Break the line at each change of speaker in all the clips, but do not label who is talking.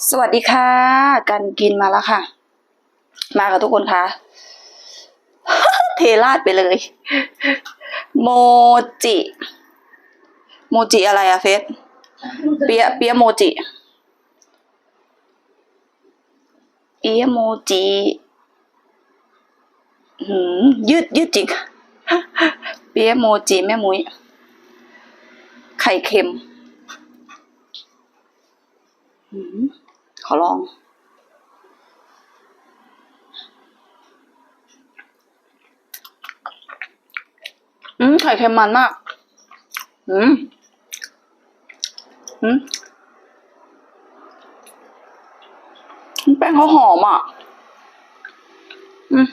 สวัสดีค่ะกันกินมาแล้วค่ะ มากับทุกคนค่ะ เทราดไปเลย โมจิ โมจิอะไรอะเฟสเปียเปียโมจิเปียโมจิหืมยืดยืดจริงเปียโมจิแม่มุ้ยไข่เค็ม หืม ขอลอง อืมไข่เค็มมันมาก อืม อืมแป้งเขาหอมอะ อืม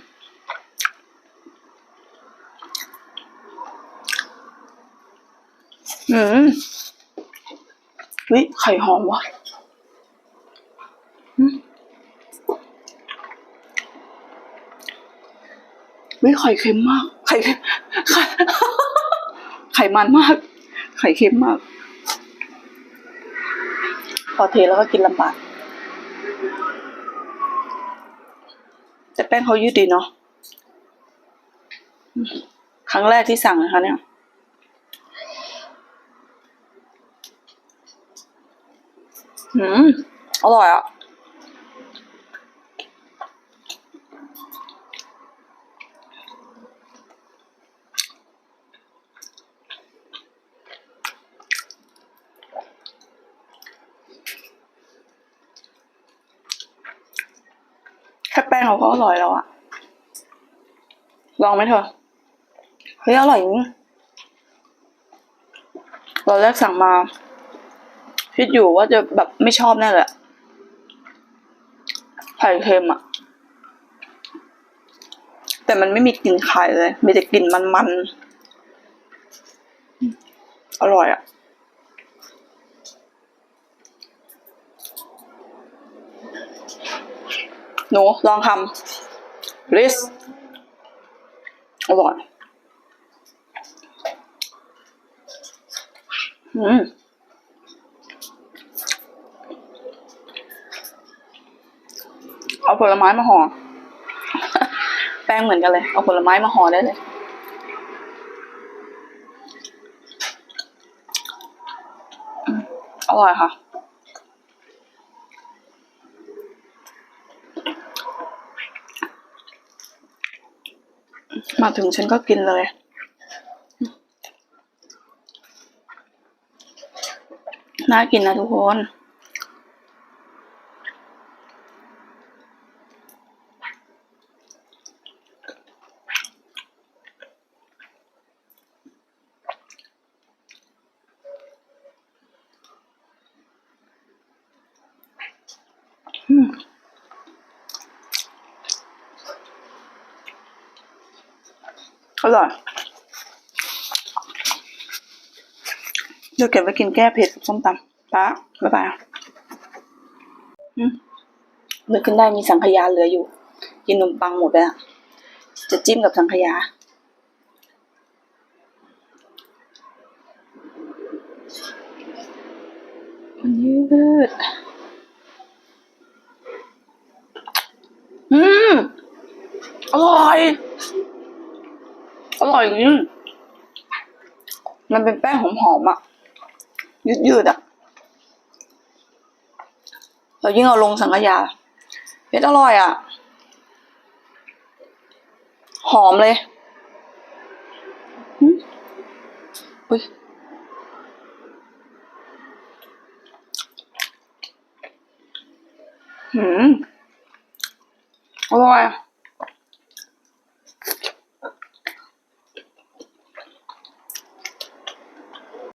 อืมวิไข่หอมว่ะ อืมวิไข่เค็มมาก ไข่เค็มไข่ไข่มันมาก ไข่เค็มมาก พอเทแล้วก็กินลำบาก แต่แป้งเขายืดดีเนาะ ครั้งแรกที่สั่งนะคะเนี่ยอืม อร่อยอะ งเขาก็อร่อยแล้วอะลองไหมเธอเฮ้ยอร่อยจริงตอนแรกสั่งมา คิดอยู่ว่าจะแบบไม่ชอบแน่เลยไข่เค็มอะแต่มันไม่มีกลิ่นไข่เลย มีแต่กลิ่นมันๆ อร่อยอะ หนูลองทำ please อร่อยอืมเอาผลไม้มาห่อ แป้งเหมือนกันเลย เอาผลไม้มาห่อได้เลย อร่อยค่ะ มาถึงฉันก็กินเลย น่ากินนะทุกคน อร่อยเดี๋ยวเก็บไว้กินแก้เผ็ดกับส้มตำป้าบ๊ายบายอืมนึกขึ้นได้มีสังขยาเหลืออยู่ กินนมปังหมดไปละจะจิ้มกับสังขยามันยืดอืม อร่อย อร่อยจริงมันเป็นแป้งหอมๆอะ ยืดๆอะเรายิ่งเอาลงสังขยาเผ็ดอร่อยอะ หอมเลยอืมอุ้ยหืมอร่อย